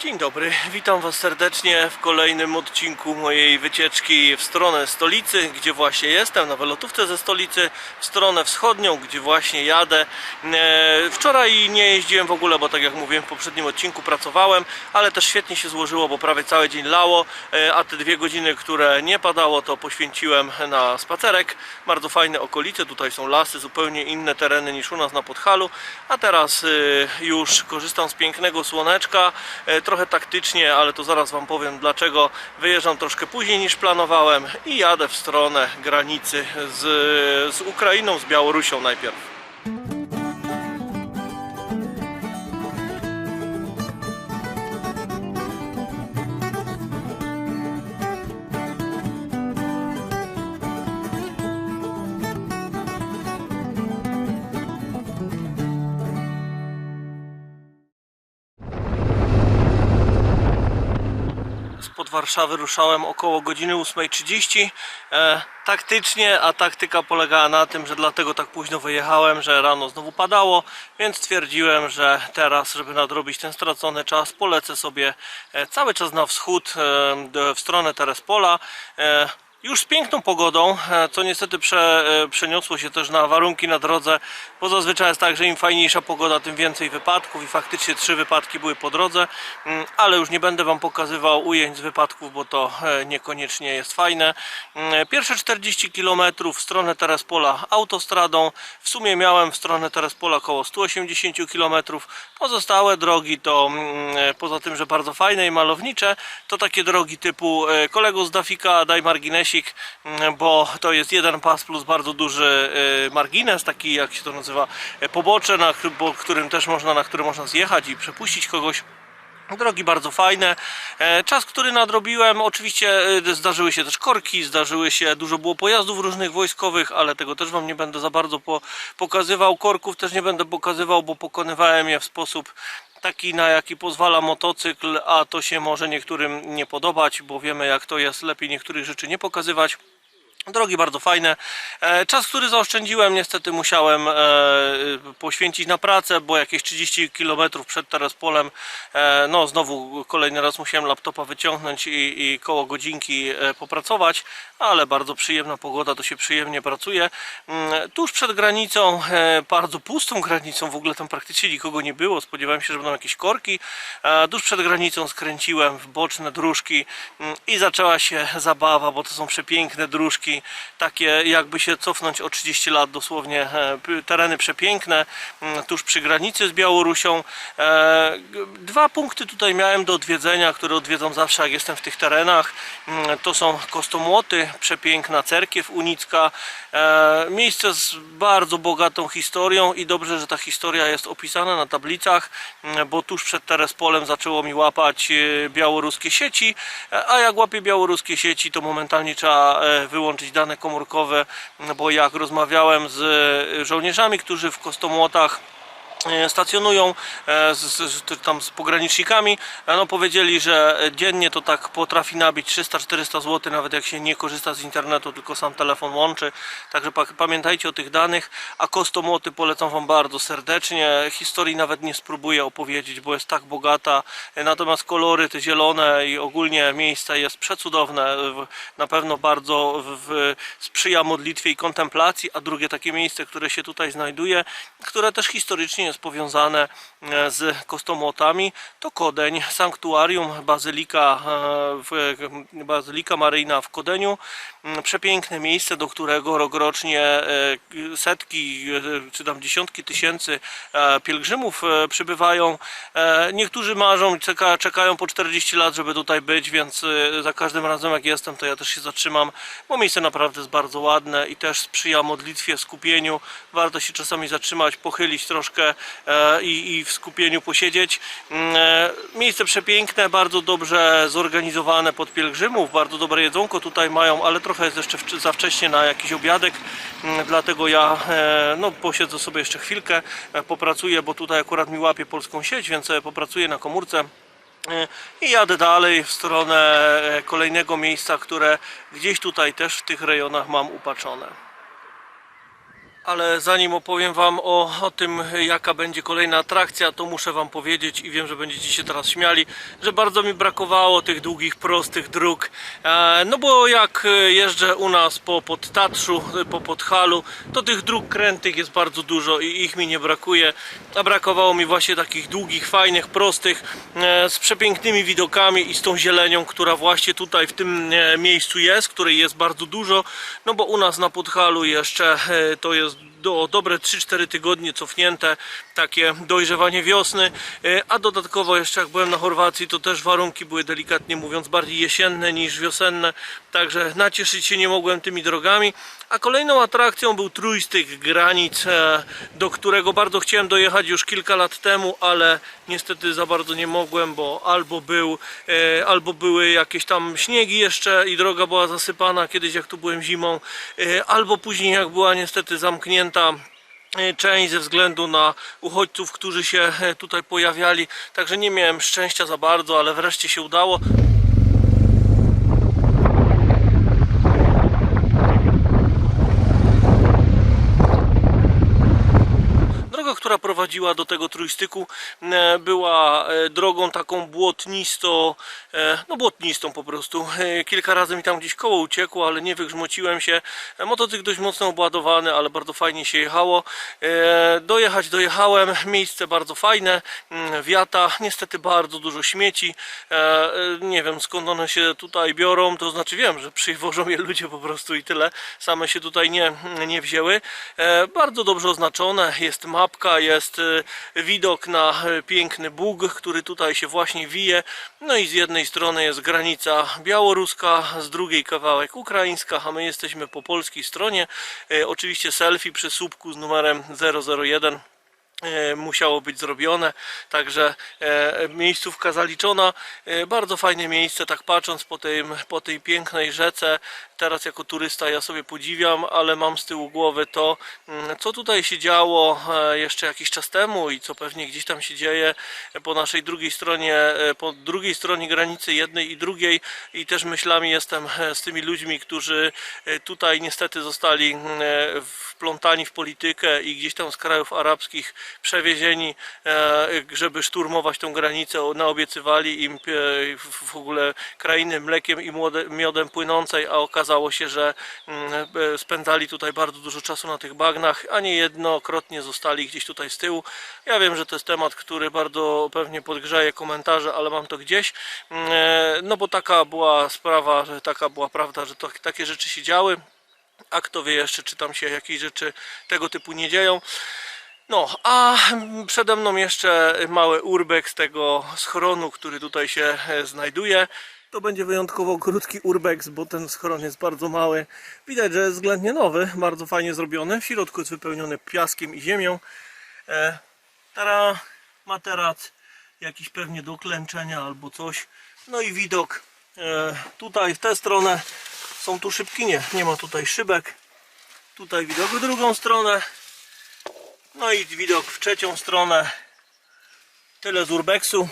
Dzień dobry, witam Was serdecznie w kolejnym odcinku mojej wycieczki w stronę stolicy, gdzie właśnie jestem, na wylotówce ze stolicy, w stronę wschodnią, gdzie właśnie jadę. E, Wczoraj nie jeździłem w ogóle, bo tak jak mówiłem w poprzednim odcinku pracowałem, ale też świetnie się złożyło, bo prawie cały dzień lało, e, a te dwie godziny, które nie padało, to poświęciłem na spacerek. Bardzo fajne okolice, tutaj są lasy, zupełnie inne tereny niż u nas na Podhalu, a teraz e, już korzystam z pięknego słoneczka, trochę taktycznie, ale to zaraz Wam powiem dlaczego. Wyjeżdżam troszkę później niż planowałem i jadę w stronę granicy z, z Ukrainą, z Białorusią najpierw. Warszawy ruszałem około godziny 8.30 e, taktycznie, a taktyka polegała na tym, że dlatego tak późno wyjechałem, że rano znowu padało, więc stwierdziłem, że teraz, żeby nadrobić ten stracony czas, polecę sobie e, cały czas na wschód, e, w stronę Terespola. Już z piękną pogodą, e, co niestety prze, e, przeniosło się też na warunki na drodze, bo zazwyczaj jest tak, że im fajniejsza pogoda, tym więcej wypadków i faktycznie trzy wypadki były po drodze, Mm, ale już nie będę Wam pokazywał ujęć z wypadków, bo to e, niekoniecznie jest fajne. Mm, Pierwsze 40 km w stronę Terespola autostradą, w sumie miałem w stronę Terespola około 180 km, pozostałe drogi to mm, poza tym, że bardzo fajne i malownicze, to takie drogi typu kolego z Dafika daj marginesik, mm, bo to jest jeden pas plus bardzo duży e, margines, taki jak się to nazywa e, pobocze, na którym też można, na który można zjechać i przepuścić kogoś. Drogi bardzo fajne. E, Czas, który nadrobiłem, oczywiście zdarzyły się też korki, zdarzyły się, dużo było pojazdów różnych wojskowych, ale tego też Wam nie będę za bardzo po, pokazywał. Korków też nie będę pokazywał, bo pokonywałem je w sposób taki, na jaki pozwala motocykl, a to się może niektórym nie podobać, bo wiemy jak to jest, lepiej niektórych rzeczy nie pokazywać. Drogi bardzo fajne. E, Czas, który zaoszczędziłem, niestety musiałem e, poświęcić na pracę, bo jakieś 30 km przed Terespolem, e, no znowu kolejny raz musiałem laptopa wyciągnąć i, i koło godzinki popracować, ale bardzo przyjemna pogoda, to się przyjemnie pracuje. Mm, Tuż przed granicą, bardzo pustą granicą, w ogóle tam praktycznie nikogo nie było, spodziewałem się, że będą jakieś korki. Tuż przed granicą skręciłem w boczne dróżki mm, i zaczęła się zabawa, bo to są przepiękne dróżki, takie jakby się cofnąć o 30 lat dosłownie, e, tereny przepiękne, tuż przy granicy z Białorusią. E, Dwa punkty tutaj miałem do odwiedzenia, które odwiedzam zawsze jak jestem w tych terenach. To są Kostomłoty, przepiękna cerkiew unicka, e, miejsce z bardzo bogatą historią i dobrze, że ta historia jest opisana na tablicach, bo tuż przed Terespolem zaczęło mi łapać białoruskie sieci, a jak łapię białoruskie sieci, to momentalnie trzeba e, dane komórkowe, bo jak rozmawiałem z żołnierzami, którzy w Kostomłotach stacjonują e, z, z, tam z pogranicznikami, e, no powiedzieli, że dziennie to tak potrafi nabić 300-400 zł, nawet jak się nie korzysta z internetu, tylko sam telefon łączy. Także pa, pamiętajcie o tych danych, a Kostomoty polecam Wam bardzo serdecznie. Historii nawet nie spróbuję opowiedzieć, bo jest tak bogata. E, Natomiast kolory te zielone i ogólnie miejsce jest przecudowne. Na pewno bardzo w, sprzyja modlitwie i kontemplacji, a drugie takie miejsce, które się tutaj znajduje, które też historycznie jest powiązane e, z Kostomłotami, to Kodeń, sanktuarium, bazylika, e, w, bazylika Maryjna w Kodeniu. Mm, Przepiękne miejsce, do którego rokrocznie e, setki e, czy tam dziesiątki tysięcy e, pielgrzymów e, przybywają. E, Niektórzy marzą czeka, czekają po 40 lat, żeby tutaj być, więc e, za każdym razem jak jestem, to ja też się zatrzymam, bo miejsce naprawdę jest bardzo ładne i też sprzyja modlitwie, skupieniu. Warto się czasami zatrzymać, pochylić troszkę e, i, i w skupieniu posiedzieć. Mm, e, Miejsce przepiękne, bardzo dobrze zorganizowane pod pielgrzymów, bardzo dobre jedzonko tutaj mają, ale trochę jest jeszcze za wcześnie na jakiś obiadek, mm, dlatego ja e, no, posiedzę sobie jeszcze chwilkę, e, popracuję, bo tutaj akurat mi łapie polską sieć, więc e, popracuję na komórce. E, I jadę dalej w stronę e, kolejnego miejsca, które gdzieś tutaj też w tych rejonach mam upatrzone. Ale zanim opowiem Wam o, o tym, jaka będzie kolejna atrakcja, to muszę Wam powiedzieć i wiem, że będziecie się teraz śmiali, że bardzo mi brakowało tych długich, prostych dróg. E, no bo jak jeżdżę u nas po Podtatrzu, po Podhalu, to tych dróg krętych jest bardzo dużo i ich mi nie brakuje. A brakowało mi właśnie takich długich, fajnych, prostych, e, z przepięknymi widokami i z tą zielenią, która właśnie tutaj w tym e, miejscu jest, której jest bardzo dużo. No bo u nas na Podhalu jeszcze e, to jest you do dobre 3-4 tygodnie cofnięte, takie dojrzewanie wiosny, e, a dodatkowo jeszcze jak byłem na Chorwacji, to też warunki były delikatnie mówiąc bardziej jesienne niż wiosenne, także nacieszyć się nie mogłem tymi drogami. A kolejną atrakcją był trójstyk granic, e, do którego bardzo chciałem dojechać już kilka lat temu, ale niestety za bardzo nie mogłem, bo albo był, e, albo były jakieś tam śniegi jeszcze i droga była zasypana kiedyś jak tu byłem zimą, albo później jak była niestety zamknięta e, część ze względu na uchodźców, którzy się e, tutaj pojawiali, także nie miałem szczęścia za bardzo, ale wreszcie się udało. Droga, do tego trójstyku e, była e, drogą taką błotnisto, e, no błotnistą po prostu. Kilka razy mi tam gdzieś koło uciekło, ale nie wygrzmociłem się. Motocykl dość mocno obładowany, ale bardzo fajnie się jechało. Dojechać dojechałem, miejsce bardzo fajne, mm, wiata, niestety bardzo dużo śmieci. Nie wiem skąd one się tutaj biorą, to znaczy wiem, że przywożą je ludzie po prostu i tyle. Same się tutaj nie, nie wzięły. Bardzo dobrze oznaczone, jest mapka, jest e, widok na e, piękny Bóg, który tutaj się właśnie wije. No i z jednej strony jest granica białoruska, z drugiej kawałek ukraińska, a my jesteśmy po polskiej stronie. E, Oczywiście selfie przy słupku z numerem 001 e, musiało być zrobione, także e, miejscówka zaliczona, e, bardzo fajne miejsce, tak patrząc po, tym, po tej pięknej rzece, teraz jako turysta ja sobie podziwiam, ale mam z tyłu głowy to, mm, co tutaj się działo e, jeszcze jakiś czas temu i co pewnie gdzieś tam się dzieje po naszej drugiej stronie, e, po drugiej stronie granicy jednej i drugiej. I też myślami jestem e, z tymi ludźmi, którzy e, tutaj niestety zostali mm, e, wplątani w politykę i gdzieś tam z krajów arabskich przewiezieni, e, żeby szturmować tą granicę, naobiecywali im e, w ogóle krainy mlekiem i miodem płynącej, a okazało się, że mm, e, spędzali tutaj bardzo dużo czasu na tych bagnach, a niejednokrotnie zostali gdzieś tutaj z tyłu. Ja wiem, że to jest temat, który bardzo pewnie podgrzeje komentarze, ale mam to gdzieś. Mm, No bo taka była sprawa, że taka była prawda, że to, takie rzeczy się działy a kto wie jeszcze, czy tam się jakieś rzeczy tego typu nie dzieją. No, a przede mną jeszcze mały urbex tego schronu, który tutaj się e, znajduje. To będzie wyjątkowo krótki urbex, bo ten schron jest bardzo mały. Widać, że jest względnie nowy, bardzo fajnie zrobiony. W środku jest wypełniony piaskiem i ziemią. E, tara, materac, jakiś pewnie do klęczenia albo coś. No i widok e, tutaj w tę stronę są tu szybki, nie, nie ma tutaj szybek. Tutaj widok w drugą stronę. No i widok w trzecią stronę. Tyle z urbexu.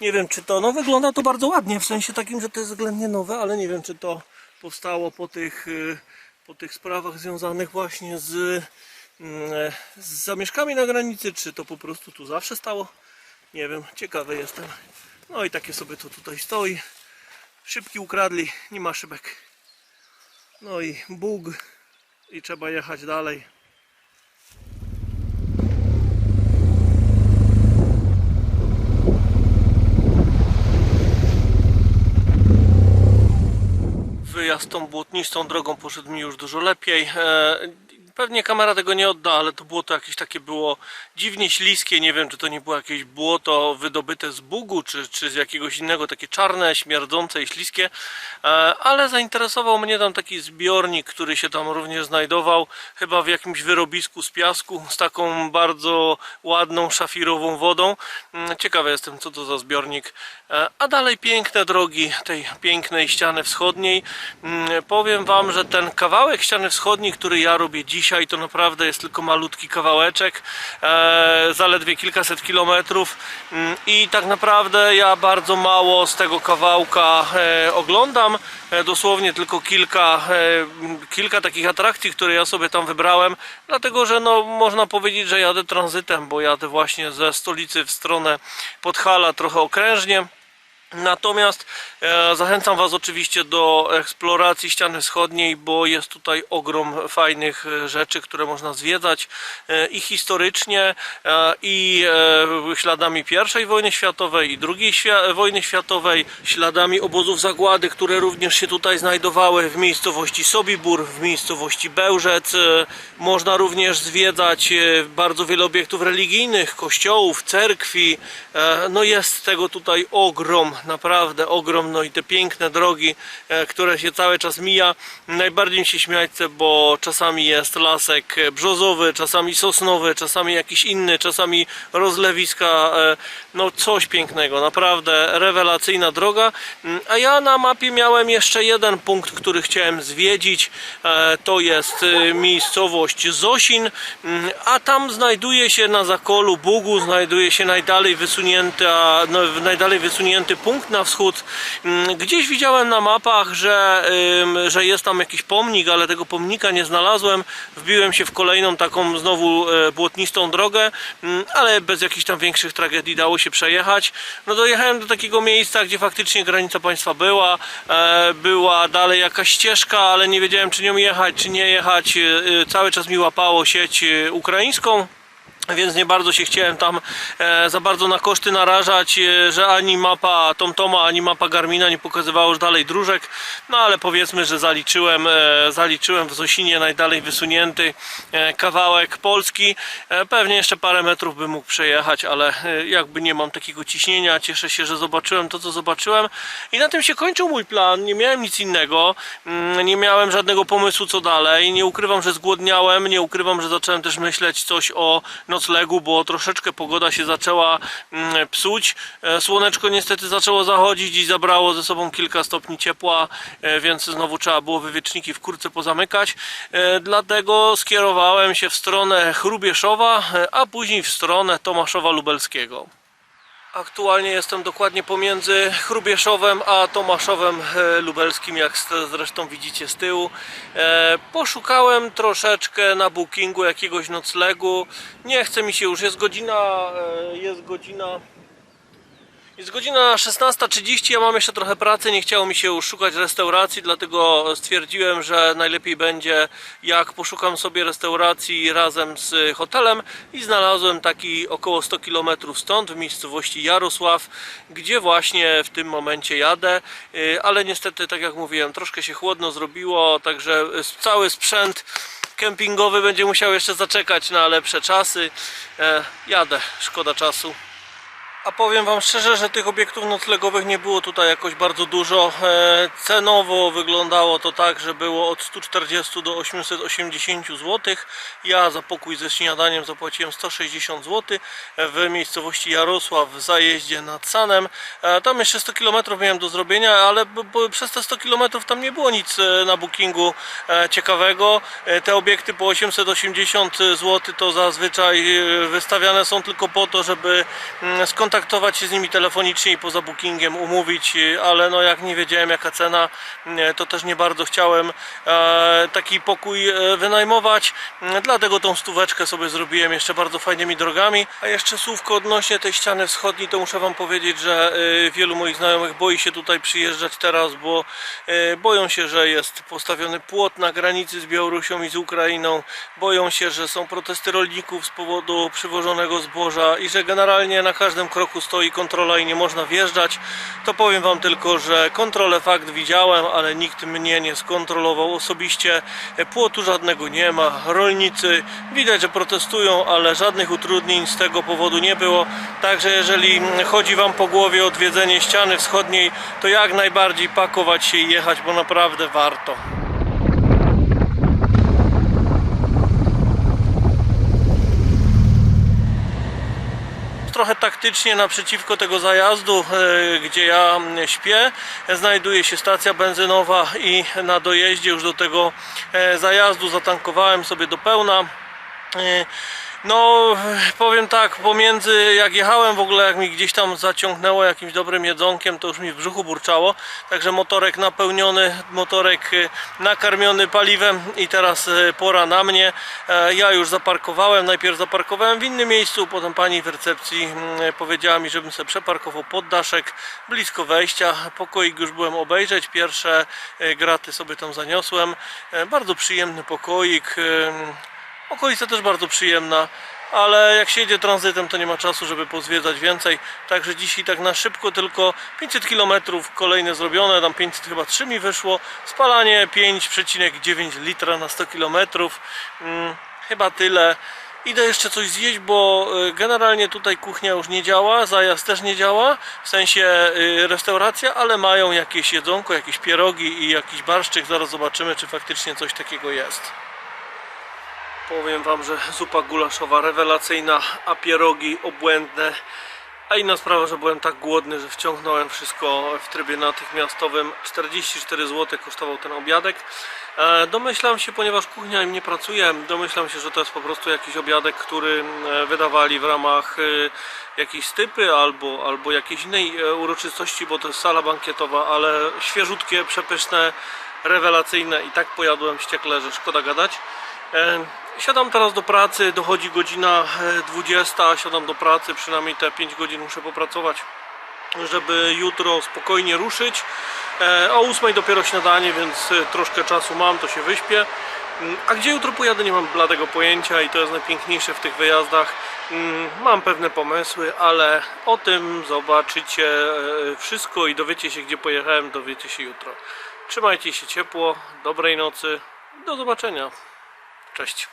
Nie wiem czy to, no wygląda to bardzo ładnie, w sensie takim, że to jest względnie nowe, ale nie wiem czy to powstało po tych, y, po tych sprawach związanych właśnie z, mm, z zamieszkami na granicy, czy to po prostu tu zawsze stało. Nie wiem, ciekawy jestem. No i takie sobie to tutaj stoi. Szybki ukradli, nie ma szybek. No i Bóg i trzeba jechać dalej. Wyjazd tą błotnistą drogą poszedł mi już dużo lepiej. Pewnie kamera tego nie odda, ale to błoto jakieś takie było dziwnie śliskie. Nie wiem, czy to nie było jakieś błoto wydobyte z bugu, czy, czy z jakiegoś innego, takie czarne, śmierdzące i śliskie. E, Ale zainteresował mnie tam taki zbiornik, który się tam również znajdował, chyba w jakimś wyrobisku z piasku, z taką bardzo ładną, szafirową wodą. Mm, Ciekawy jestem, co to za zbiornik. E, A dalej piękne drogi tej pięknej ściany wschodniej. Mm, Powiem Wam, że ten kawałek ściany wschodniej, który ja robię dzisiaj, dzisiaj to naprawdę jest tylko malutki kawałeczek, e, zaledwie kilkaset kilometrów Mm, i tak naprawdę ja bardzo mało z tego kawałka e, oglądam, e, dosłownie tylko kilka, kilka takich atrakcji, które ja sobie tam wybrałem, dlatego że no, można powiedzieć, że jadę tranzytem, bo jadę właśnie ze stolicy w stronę Podhala trochę okrężnie. Natomiast e, zachęcam Was oczywiście do eksploracji ściany wschodniej, bo jest tutaj ogrom fajnych e, rzeczy, które można zwiedzać e, i historycznie, i śladami I wojny światowej, i II wojny światowej, śladami obozów zagłady, które również się tutaj znajdowały w miejscowości Sobibór, w miejscowości Bełżec. Można również zwiedzać bardzo wiele obiektów religijnych, kościołów, cerkwi. No jest tego tutaj ogrom, naprawdę ogrom. No i te piękne drogi, e, które się cały czas mija. Najbardziej mi się śmiać bo czasami jest lasek brzozowy, czasami sosnowy, czasami jakiś inny, czasami rozlewiska. e, No coś pięknego, naprawdę rewelacyjna droga. Mm, A ja na mapie miałem jeszcze jeden punkt, który chciałem zwiedzić. E, To jest miejscowość Zosin, Mm, a tam znajduje się na zakolu Bugu, znajduje się najdalej wysunięty, no, najdalej wysunięty punkt na wschód. Mm, Gdzieś widziałem na mapach, że, że jest tam jakiś pomnik, ale tego pomnika nie znalazłem. Wbiłem się w kolejną taką znowu e, błotnistą drogę, mm, ale bez jakichś tam większych tragedii dało się przejechać. No dojechałem do takiego miejsca, gdzie faktycznie granica państwa była. E, Była dalej jakaś ścieżka, ale nie wiedziałem czy nią jechać, czy nie jechać. E, Cały czas mi łapało sieć ukraińską. Więc nie bardzo się chciałem tam e, za bardzo na koszty narażać, e, że ani mapa TomToma, ani mapa Garmina nie pokazywało już dalej dróżek. No ale powiedzmy, że zaliczyłem, e, zaliczyłem w Zosinie najdalej wysunięty kawałek Polski. Pewnie jeszcze parę metrów bym mógł przejechać, ale jakby nie mam takiego ciśnienia. Cieszę się, że zobaczyłem to, co zobaczyłem. I na tym się kończył mój plan. Nie miałem nic innego. Mm, Nie miałem żadnego pomysłu, co dalej. Nie ukrywam, że zgłodniałem. Nie ukrywam, że zacząłem też myśleć coś o noclegu, bo troszeczkę pogoda się zaczęła mm, psuć. E, Słoneczko niestety zaczęło zachodzić i zabrało ze sobą kilka stopni ciepła, e, więc znowu trzeba było wywieczniki w kurce pozamykać. E, Dlatego skierowałem się w stronę Chrubieszowa, a później w stronę Tomaszowa Lubelskiego. Aktualnie jestem dokładnie pomiędzy Chrubieszowem a Tomaszowem e, Lubelskim, jak zresztą widzicie z tyłu. E, Poszukałem troszeczkę na bookingu jakiegoś noclegu. Nie chce mi się już, jest godzina, e, jest godzina jest godzina 16.30, ja mam jeszcze trochę pracy, nie chciało mi się szukać restauracji, dlatego stwierdziłem, że najlepiej będzie jak poszukam sobie restauracji razem z hotelem i znalazłem taki około 100 km stąd w miejscowości Jarosław, gdzie właśnie w tym momencie jadę, Yy, ale niestety tak jak mówiłem, troszkę się chłodno zrobiło, także cały sprzęt kempingowy będzie musiał jeszcze zaczekać na lepsze czasy. E, Jadę, szkoda czasu. A powiem Wam szczerze, że tych obiektów noclegowych nie było tutaj jakoś bardzo dużo. E, Cenowo wyglądało to tak, że było od 140 do 880 zł. Ja za pokój ze śniadaniem zapłaciłem 160 zł w miejscowości Jarosław w zajeździe nad Sanem. E, Tam jeszcze 100 km miałem do zrobienia, ale przez te 100 km tam nie było nic e, na bookingu e, ciekawego. E, Te obiekty po 880 zł to zazwyczaj e, wystawiane są tylko po to, żeby mm, skontaktować się z nimi telefonicznie i poza bookingiem umówić, e, ale no jak nie wiedziałem jaka cena, e, to też nie bardzo chciałem e, taki pokój e, wynajmować, Mm, dlatego tą stóweczkę sobie zrobiłem jeszcze bardzo fajnymi drogami. A jeszcze słówko odnośnie tej ściany wschodniej, to muszę Wam powiedzieć, że e, wielu moich znajomych boi się tutaj przyjeżdżać teraz, bo boją się, że jest postawiony płot na granicy z Białorusią i z Ukrainą, boją się, że są protesty rolników z powodu przywożonego zboża i że generalnie na każdym kroku stoi kontrola i nie można wjeżdżać. To powiem Wam tylko, że kontrolę fakt widziałem, ale nikt mnie nie skontrolował osobiście. Płotu żadnego nie ma. Rolnicy widać, że protestują, ale żadnych utrudnień z tego powodu nie było. Także jeżeli chodzi Wam po głowie odwiedzenie ściany wschodniej, to jak najbardziej pakować się i jechać, bo naprawdę warto. Trochę taktycznie naprzeciwko tego zajazdu, e, gdzie ja śpię, e, znajduje się stacja benzynowa i na dojeździe już do tego e, zajazdu zatankowałem sobie do pełna. No, powiem tak, pomiędzy jak jechałem w ogóle, jak mi gdzieś tam zaciągnęło jakimś dobrym jedzonkiem, to już mi w brzuchu burczało. Także motorek napełniony, motorek e, nakarmiony paliwem i teraz e, pora na mnie. E, Ja już zaparkowałem, najpierw zaparkowałem w innym miejscu, potem pani w recepcji mm, powiedziała mi, żebym sobie przeparkował pod daszek, blisko wejścia. Pokoik już byłem obejrzeć, pierwsze graty sobie tam zaniosłem. E, Bardzo przyjemny pokoik. Okolica też bardzo przyjemna, ale jak się jedzie tranzytem, to nie ma czasu, żeby pozwiedzać więcej. Także dzisiaj tak na szybko tylko 500 km kolejne zrobione, tam 500 chyba 3 mi wyszło. Spalanie 5,9 litra na 100 km. Hmm, chyba tyle. Idę jeszcze coś zjeść, bo y, generalnie tutaj kuchnia już nie działa, zajazd też nie działa, w sensie y, restauracja, ale mają jakieś jedzonko, jakieś pierogi i jakiś barszczyk. Zaraz zobaczymy, czy faktycznie coś takiego jest. Powiem wam, że zupa gulaszowa rewelacyjna, a pierogi obłędne. A inna sprawa, że byłem tak głodny, że wciągnąłem wszystko w trybie natychmiastowym. 44 zł kosztował ten obiadek. E, Domyślam się, ponieważ kuchnia im nie pracuje, domyślam się, że to jest po prostu jakiś obiadek, który e, wydawali w ramach e, jakiejś stypy albo, albo jakiejś innej uroczystości, bo to jest sala bankietowa, ale świeżutkie, przepyszne, rewelacyjne i tak pojadłem ściekle, że szkoda gadać. E, Siadam teraz do pracy, dochodzi godzina e, 20, siadam do pracy, przynajmniej te 5 godzin muszę popracować, żeby jutro spokojnie ruszyć. E, O 8 dopiero śniadanie, więc e, troszkę czasu mam, to się wyśpię. Mm, A gdzie jutro pojadę nie mam bladego pojęcia i to jest najpiękniejsze w tych wyjazdach. Mm, Mam pewne pomysły, ale o tym zobaczycie e, wszystko i dowiecie się gdzie pojechałem, dowiecie się jutro. Trzymajcie się ciepło, dobrej nocy, do zobaczenia. Cześć.